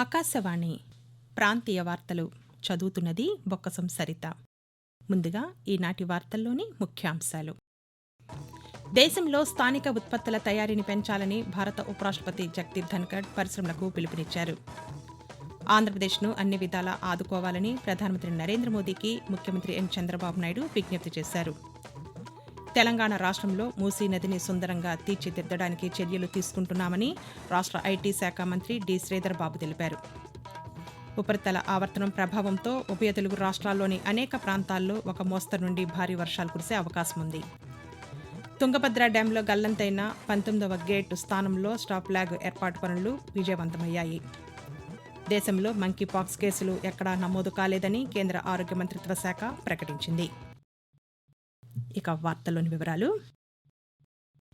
ఆకాశవాణి ప్రాంతీయ వార్తలు చదువుతున్నది బొక్కసం సరిత. ముందుగా ఈనాటి వార్తల్లోని ముఖ్యాంశాలు. దేశంలో స్థానిక ఉత్పత్తుల తయారీని పెంచాలని భారత ఉపరాష్ట్రపతి జగదీప్ ధన్కడ్ పరిశ్రమలకు పిలుపునిచ్చారు. ఆంధ్రప్రదేశ్ను అన్ని విధాలా ఆదుకోవాలని ప్రధానమంత్రి నరేంద్ర మోదీకి ముఖ్యమంత్రి ఎన్ చంద్రబాబు నాయుడు విజ్ఞప్తి చేశారు. తెలంగాణ రాష్ట్రంలో మూసీ నదిని సుందరంగా తీర్చిదిద్దడానికి చర్యలు తీసుకుంటున్నామని రాష్ట్ర ఐటీ శాఖ మంత్రి డి. శ్రీధర్ బాబు తెలిపారు. ఉపరితల ఆవర్తనం ప్రభావంతో ఉభయ తెలుగు రాష్ట్రాల్లోని అనేక ప్రాంతాల్లో ఒక మోస్తరు నుండి భారీ వర్షాలు కురిసే అవకాశం ఉంది. తుంగభద్ర డ్యాంలో గల్లంతైన పంతొమ్మిదవ గేటు స్థానంలో స్టాప్ ల్యాగ్ ఏర్పాటు పనులు విజయవంతమయ్యాయి. దేశంలో మంకీపాక్స్ కేసులు ఎక్కడా నమోదు కాలేదని కేంద్ర ఆరోగ్య మంత్రిత్వ శాఖ ప్రకటించింది. ఇక వార్తల్లోని వివరాలు.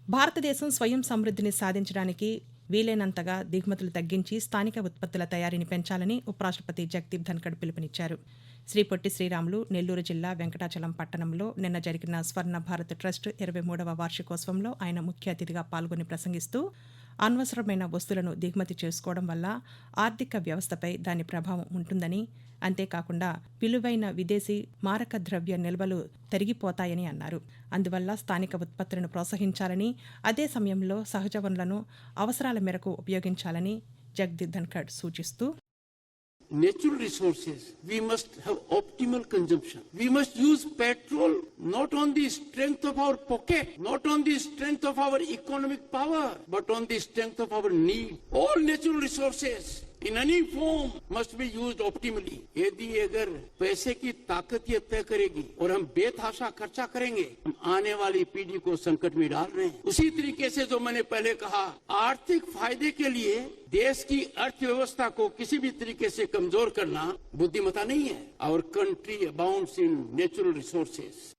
భారతదేశం స్వయం సమృద్ధిని సాధించడానికి వీలైనంతగా దిగుమతులు తగ్గించి స్థానిక ఉత్పత్తుల తయారీని పెంచాలని ఉపరాష్ట్రపతి జగదీప్ ధన్కడ్ పిలుపునిచ్చారు. శ్రీ పొట్టి శ్రీరాములు నెల్లూరు జిల్లా వెంకటాచలం పట్టణంలో నిన్న జరిగిన స్వర్ణ భారత్ ట్రస్ట్ ఇరవై మూడవ వార్షికోత్సవంలో ఆయన ముఖ్య అతిథిగా పాల్గొని ప్రసంగిస్తూ అనవసరమైన వస్తువులను దిగుమతి చేసుకోవడం వల్ల ఆర్థిక వ్యవస్థపై దాని ప్రభావం ఉంటుందని అంతేకాకుండా విలువైన విదేశీ మారక ద్రవ్య నిల్వలు తరిగిపోతాయని అన్నారు. అందువల్ల స్థానిక ఉత్పత్తులను ప్రోత్సహించాలని అదే సమయంలో సహజ వనరులను అవసరాల మేరకు ఉపయోగించాలని జగదీప్ ధన్ఖడ్ సూచిస్తూ natural resources, we must have optimal consumption. We must use petrol not on the strength of our pocket, not on the strength of our economic power, but on the strength of our need. All natural resources in any form must be use optimally. यदि अगर पैसे की ताकत ये तय करेगी और हम बेतहाशा खर्चा करेंगे, हम आने वाली पीढ़ी को संकट में डाल रहे हैं। उसी तरीके से जो मैंने पहले कहा, आर्थिक फ़ायदे के लिए देश की अर्थव्यवस्था को किसी भी तरीके से कमज़ोर करना बुद्धिमता नहीं है। और country abounds in natural resources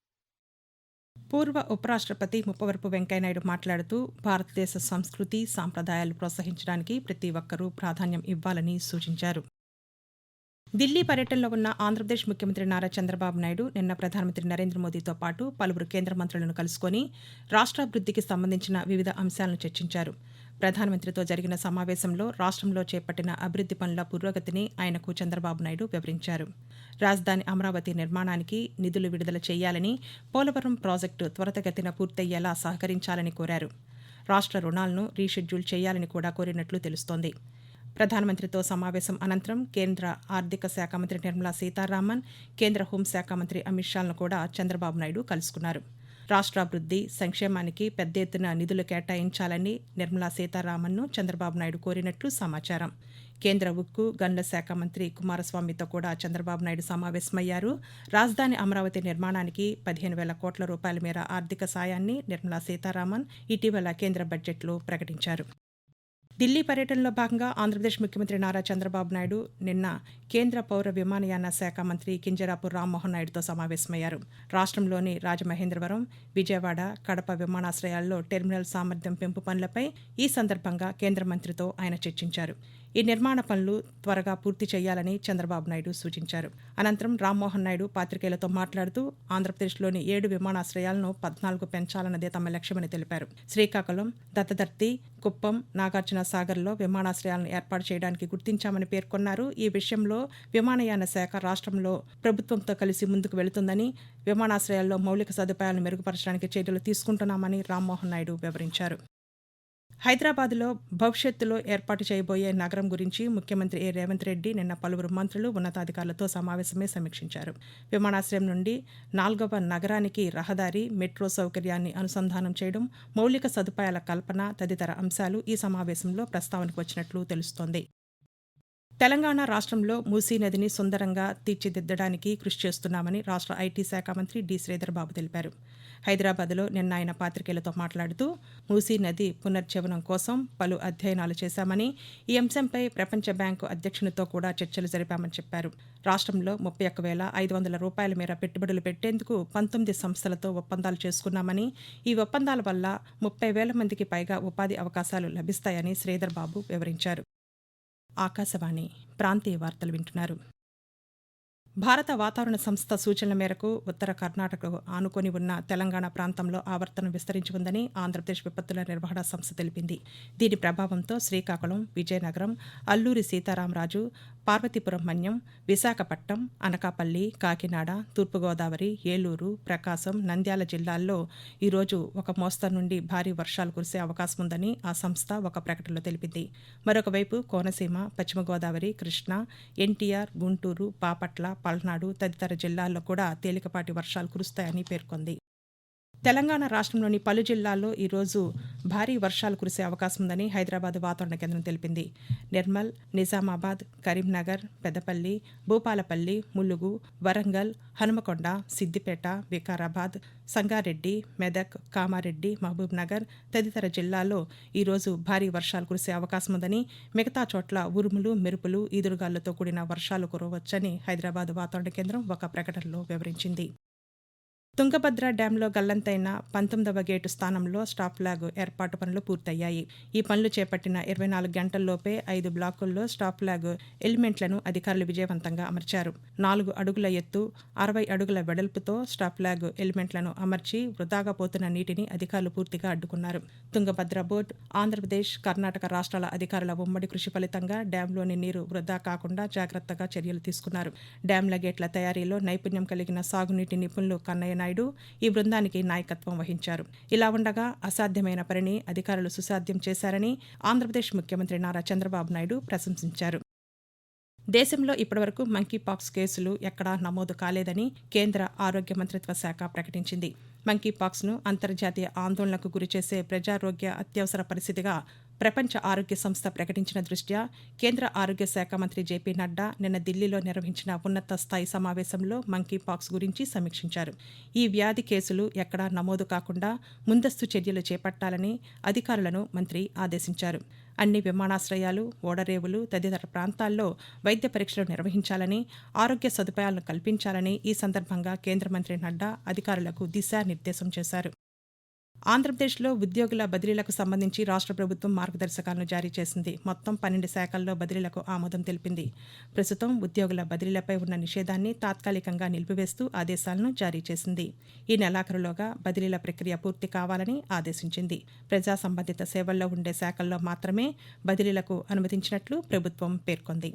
పూర్వ ఉపరాష్ట్రపతి ముప్పవరపు వెంకయ్యనాయుడు మాట్లాడుతూ భారతదేశ సంస్కృతి సాంప్రదాయాలు ప్రోత్సహించడానికి ప్రతి ఒక్కరూ ప్రాధాన్యం ఇవ్వాలని సూచించారు. ఢిల్లీ పర్యటనలో ఉన్న ఆంధ్రప్రదేశ్ ముఖ్యమంత్రి నారా చంద్రబాబు నాయుడు నిన్న ప్రధానమంత్రి నరేంద్ర మోదీతో పాటు పలువురు కేంద్ర మంత్రులను కలుసుకొని రాష్ట్రాభివృద్ధికి సంబంధించిన వివిధ అంశాలను చర్చించారు. ప్రధానమంత్రితో జరిగిన సమావేశంలో రాష్ట్రంలో చేపట్టిన అభివృద్ది పనుల పురోగతిని ఆయనకు చంద్రబాబు నాయుడు వివరించారు. రాజధాని అమరావతి నిర్మాణానికి నిధులు విడుదల చేయాలని పోలవరం ప్రాజెక్టు త్వరితగతిన పూర్తయ్యేలా సహకరించాలని కోరారు. రాష్ట్ర రుణాలను రీషెడ్యూల్ చేయాలని కూడా కోరినట్లు తెలుస్తోంది. ప్రధానమంత్రితో సమావేశం అనంతరం కేంద్ర ఆర్థిక శాఖ మంత్రి నిర్మలా సీతారామన్ కేంద్ర హోంశాఖ మంత్రి అమిత్ షాలను కూడా చంద్రబాబు నాయుడు కలుసుకున్నారు. రాష్ట్రాభివృద్ది సంక్షేమానికి పెద్ద ఎత్తున నిధులు కేటాయించాలని నిర్మలా సీతారామన్ను చంద్రబాబు నాయుడు కోరినట్లు సమాచారం. కేంద్ర ఉక్కు గన్ల శాఖ మంత్రి కుమారస్వామితో కూడా చంద్రబాబు నాయుడు సమావేశమయ్యారు. రాజధాని అమరావతి నిర్మాణానికి పదిహేను వేల కోట్ల రూపాయల మేర ఆర్థిక సాయాన్ని నిర్మలా సీతారామన్ ఇటీవల కేంద్ర బడ్జెట్లో ప్రకటించారు. ఢిల్లీ పర్యటనలో భాగంగా ఆంధ్రప్రదేశ్ ముఖ్యమంత్రి నారా చంద్రబాబు నాయుడు నిన్న కేంద్ర పౌర విమానయాన శాఖ మంత్రి కింజరాపు రామ్మోహన్ నాయుడుతో సమావేశమయ్యారు. రాష్ట్రంలోని రాజమహేంద్రవరం విజయవాడ కడప విమానాశ్రయాల్లో టెర్మినల్ సామర్థ్యం పెంపు పనులపై ఈ సందర్భంగా కేంద్ర మంత్రితో ఆయన చర్చించారు. ఈ నిర్మాణ పనులు త్వరగా పూర్తి చేయాలని చంద్రబాబు నాయుడు సూచించారు. అనంతరం రామ్మోహన్ నాయుడు పాతికేయులతో మాట్లాడుతూ ఆంధ్రప్రదేశ్లోని ఏడు విమానాశ్రయాలను పద్నాలుగు పెంచాలన్నదే తమ లక్ష్యమని తెలిపారు. శ్రీకాకుళం దత్తదర్తి కుప్పం నాగార్జున సాగర్లో విమానాశ్రయాలను ఏర్పాటు చేయడానికి గుర్తించామని పేర్కొన్నారు. ఈ విషయంలో విమానయాన శాఖ రాష్ట్రంలో ప్రభుత్వంతో కలిసి ముందుకు వెళుతుందని విమానాశ్రయాల్లో మౌలిక సదుపాయాలను మెరుగుపరచడానికి చర్యలు తీసుకుంటున్నామని రామ్మోహన్ నాయుడు వివరించారు. హైదరాబాద్లో భవిష్యత్తులో ఏర్పాటు చేయబోయే నగరం గురించి ముఖ్యమంత్రి ఏ రేవంత్ రెడ్డి నిన్న పలువురు మంత్రులు ఉన్నతాధికారులతో సమావేశమే సమీక్షించారు. విమానాశ్రయం నుండి నాల్గవ నగరానికి రహదారి మెట్రో సౌకర్యాన్ని అనుసంధానం చేయడం మౌలిక సదుపాయాల కల్పన తదితర అంశాలు ఈ సమావేశంలో ప్రస్తావనకు వచ్చినట్లు తెలుస్తోంది. తెలంగాణ రాష్ట్రంలో మూసీ నదిని సుందరంగా తీర్చిదిద్దడానికి కృషి చేస్తున్నామని రాష్ట్ర ఐటీ శాఖ మంత్రి డి. శ్రీధర్ బాబు తెలిపారు. హైదరాబాద్లో నిన్న ఆయన పాతికేయులతో మాట్లాడుతూ మూసీ నది పునర్జీవనం కోసం పలు అధ్యయనాలు చేశామని ఈ అంశంపై ప్రపంచ బ్యాంకు అధ్యక్షునితో కూడా చర్చలు జరిపామని చెప్పారు. రాష్ట్రంలో ముప్పై ఒక్క వేల ఐదు వందల రూపాయల మేర పెట్టుబడులు పెట్టేందుకు పంతొమ్మిది సంస్థలతో ఒప్పందాలు చేసుకున్నామని ఈ ఒప్పందాల వల్ల ముప్పై వేల మందికి పైగా ఉపాధి అవకాశాలు లభిస్తాయని శ్రీధర్ బాబు వివరించారు. ఆకాశవాణి ప్రాంతీయ వార్తలు వింటున్నారు. భారత వాతావరణ సంస్థ సూచనల మేరకు ఉత్తర కర్ణాటకకు ఆనుకొని ఉన్న తెలంగాణ ప్రాంతంలో ఆవర్తనం విస్తరించి ఉందని ఆంధ్రప్రదేశ్ విపత్తుల నిర్వహణ సంస్థ తెలిపింది. దీని ప్రభావంతో శ్రీకాకుళం విజయనగరం అల్లూరి సీతారామరాజు పార్వతీపురం మన్యం విశాఖపట్నం అనకాపల్లి కాకినాడ తూర్పుగోదావరి ఏలూరు ప్రకాశం నంద్యాల జిల్లాల్లో ఈరోజు ఒక మోస్తరు నుండి భారీ వర్షాలు కురిసే అవకాశం ఉందని ఆ సంస్థ ఒక ప్రకటనలో తెలిపింది. మరొకవైపు కోనసీమ పశ్చిమ గోదావరి కృష్ణా ఎన్టీఆర్ గుంటూరు బాపట్ల పల్నాడు తదితర జిల్లాల్లో కూడా తేలికపాటి వర్షాలు కురుస్తాయని పేర్కొంది. తెలంగాణ రాష్ట్రంలోని పలు జిల్లాల్లో ఈరోజు భారీ వర్షాలు కురిసే అవకాశం ఉందని హైదరాబాద్ వాతావరణ కేంద్రం తెలిపింది. నిర్మల్ నిజామాబాద్ కరీంనగర్ పెద్దపల్లి భూపాలపల్లి ములుగు వరంగల్ హనుమకొండ సిద్దిపేట వికారాబాద్ సంగారెడ్డి మెదక్ కామారెడ్డి మహబూబ్ నగర్ తదితర జిల్లాల్లో ఈరోజు భారీ వర్షాలు కురిసే అవకాశం ఉందని మిగతా చోట్ల ఉరుములు మెరుపులు ఈదురుగాలులతో కూడిన వర్షాలు కురవచ్చని హైదరాబాద్ వాతావరణ కేంద్రం ఒక ప్రకటనలో వివరించింది. తుంగభద్ర డ్యాంలో గల్లంతైన పంతొమ్మిదవ గేటు స్థానంలో స్టాప్ ఫ్లాగ్ ఏర్పాటు పనులు పూర్తయ్యాయి. ఈ పనులు చేపట్టిన ఇరవై నాలుగు గంటల్లోపే ఐదు బ్లాకుల్లో స్టాప్ ఫ్లాగ్ ఎలిమెంట్లను అధికారులు విజయవంతంగా అమర్చారు. నాలుగు అడుగుల ఎత్తు అరవై అడుగుల వెడల్పుతో స్టాప్ ఫ్లాగ్ ఎలిమెంట్లను అమర్చి వృధాగా పోతున్న నీటిని అధికారులు పూర్తిగా అడ్డుకున్నారు. తుంగభద్ర బోర్డు ఆంధ్రప్రదేశ్ కర్ణాటక రాష్ట్రాల అధికారుల ఉమ్మడి కృషి ఫలితంగా డ్యాంలోని నీరు వృధా కాకుండా జాగ్రత్తగా చర్యలు తీసుకున్నారు. డ్యాంల గేట్ల తయారీలో నైపుణ్యం కలిగిన సాగునీటి నిపుణులు కన్నయ్య నాయుడు ఈ బృందానికి నాయకత్వం వహించారు. ఇలా ఉండగా అసాధ్యమైన పనిని అధికారులు సుసాధ్యం చేశారని ఆంధ్రప్రదేశ్ ముఖ్యమంత్రి నారా చంద్రబాబు నాయుడు ప్రశంసించారు. దేశంలో ఇప్పటివరకు మంకీపాక్స్ కేసులు ఎక్కడా నమోదు కాలేదని కేంద్ర ఆరోగ్య మంత్రిత్వ శాఖ ప్రకటించింది. మంకీపాక్స్ను అంతర్జాతీయ ఆందోళనకు గురిచేసే ప్రజారోగ్య అత్యవసర పరిస్థితిగా ప్రపంచ ఆరోగ్య సంస్థ ప్రకటించిన దృష్ట్యా కేంద్ర ఆరోగ్య శాఖ మంత్రి జేపీ నడ్డా నిన్న ఢిల్లీలో నిర్వహించిన ఉన్నత స్థాయి సమావేశంలో మంకీపాక్స్ గురించి సమీక్షించారు. ఈ వ్యాధి కేసులు ఎక్కడా నమోదు కాకుండా ముందస్తు చర్యలు చేపట్టాలని అధికారులను మంత్రి ఆదేశించారు. అన్ని విమానాశ్రయాలు ఓడరేవులు తదితర ప్రాంతాల్లో వైద్య పరీక్షలు నిర్వహించాలని ఆరోగ్య సదుపాయాలను కల్పించాలని ఈ సందర్భంగా కేంద్ర మంత్రి నడ్డా అధికారులకు దిశానిర్దేశం చేశారు. ఆంధ్రప్రదేశ్లో ఉద్యోగుల బదిలీలకు సంబంధించి రాష్ట్ర ప్రభుత్వం మార్గదర్శకాలను జారీ చేసింది. మొత్తం పన్నెండు శాఖల్లో బదిలీలకు ఆమోదం తెలిపింది. ప్రస్తుతం ఉద్యోగుల బదిలీలపై ఉన్న నిషేధాన్ని తాత్కాలికంగా నిలిపివేస్తూ ఆదేశాలను జారీ చేసింది. ఈ నెలాఖరులోగా బదిలీల ప్రక్రియ పూర్తి కావాలని ఆదేశించింది. ప్రజా సంబంధిత సేవల్లో ఉండే శాఖల్లో మాత్రమే బదిలీలకు అనుమతించినట్లు ప్రభుత్వం పేర్కొంది.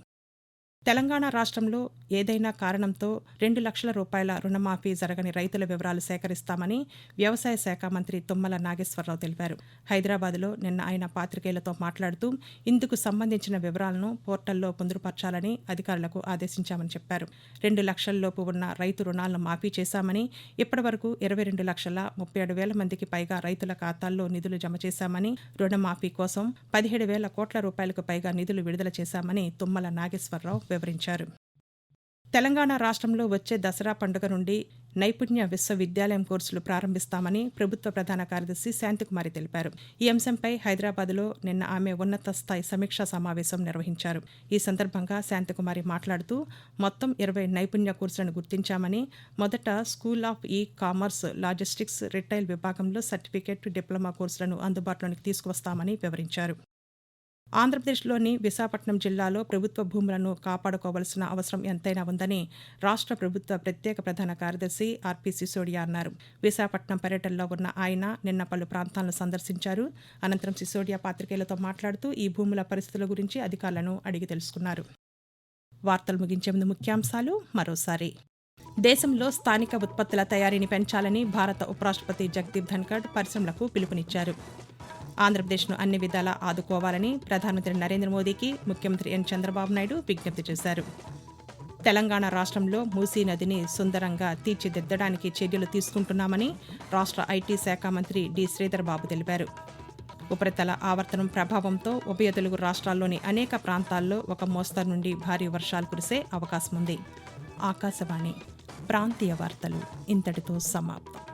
తెలంగాణ రాష్ట్రంలో ఏదైనా కారణంతో రెండు లక్షల రూపాయల రుణమాఫీ జరగని రైతుల వివరాలు సేకరిస్తామని వ్యవసాయ శాఖ మంత్రి తుమ్మల నాగేశ్వరరావు తెలిపారు. హైదరాబాద్లో నిన్న ఆయన పాతికేయులతో మాట్లాడుతూ ఇందుకు సంబంధించిన వివరాలను పోర్టల్లో పొందుపరచాలని అధికారులకు ఆదేశించామని చెప్పారు. రెండు లక్షల్లోపు ఉన్న రైతు రుణాలను మాఫీ చేశామని ఇప్పటివరకు ఇరవై రెండు లక్షల ముప్పై ఏడు వేల మందికి పైగా రైతుల ఖాతాల్లో నిధులు జమ చేశామని రుణమాఫీ కోసం పదిహేడు వేల కోట్ల రూపాయలకు పైగా నిధులు విడుదల చేశామని తుమ్మల నాగేశ్వరరావు వివరించారు. తెలంగాణ రాష్ట్రంలో వచ్చే దసరా పండుగ నుండి నైపుణ్య విశ్వవిద్యాలయం కోర్సులు ప్రారంభిస్తామని ప్రభుత్వ ప్రధాన కార్యదర్శి శాంతికుమారి తెలిపారు. ఈ అంశంపై హైదరాబాద్లో నిన్న ఆమె ఉన్నత స్థాయి సమీక్షా సమావేశం నిర్వహించారు. ఈ సందర్భంగా శాంతికుమారి మాట్లాడుతూ మొత్తం ఇరవై నైపుణ్య కోర్సులను గుర్తించామని మొదట school of e commerce logistics retail విభాగంలో సర్టిఫికేట్ డిప్లొమా కోర్సులను అందుబాటులోకి తీసుకువస్తామని వివరించారు. ఆంధ్రప్రదేశ్లోని విశాఖపట్నం జిల్లాలో ప్రభుత్వ భూములను కాపాడుకోవాల్సిన అవసరం ఎంతైనా ఉందని రాష్ట్ర ప్రభుత్వ ప్రత్యేక ప్రధాన కార్యదర్శి ఆర్పి సిసోడియా అన్నారు. విశాఖపట్నం పర్యటనలో ఉన్న ఆయన నిన్న పలు ప్రాంతాలను సందర్శించారు. అనంతరం సిసోడియా పాత్రికేయులతో మాట్లాడుతూ ఈ భూముల పరిస్థితుల గురించి అధికారులను అడిగి తెలుసుకున్నారు. వార్తలు ముగించే ముందు ముఖ్యాంశాలు మరోసారి. దేశంలో స్థానిక ఉత్పత్తుల తయారీని పెంచాలని భారత ఉపరాష్ట్రపతి జగదీప్ ధన్కడ్ పరిశ్రమలకు పిలుపునిచ్చారు. ఆంధ్రప్రదేశ్ను అన్ని విధాలా ఆదుకోవాలని ప్రధానమంత్రి నరేంద్ర మోదీకి ముఖ్యమంత్రి ఎన్ చంద్రబాబు నాయుడు విజ్ఞప్తి చేశారు. తెలంగాణ రాష్ట్రంలో మూసీ నదిని సుందరంగా తీర్చిదిద్దడానికి చర్యలు తీసుకుంటున్నామని రాష్ట్ర ఐటీ శాఖ మంత్రి డి శ్రీధర్ బాబు తెలిపారు. ఉపరితల ఆవర్తనం ప్రభావంతో ఉభయ తెలుగు రాష్ట్రాల్లోని అనేక ప్రాంతాల్లో ఒక మోస్తరు నుండి భారీ వర్షాలు కురిసే అవకాశం ఉంది ఆకాశవాణి ప్రాంతీయ వార్తలు ఇంతటితో సమాప్తం.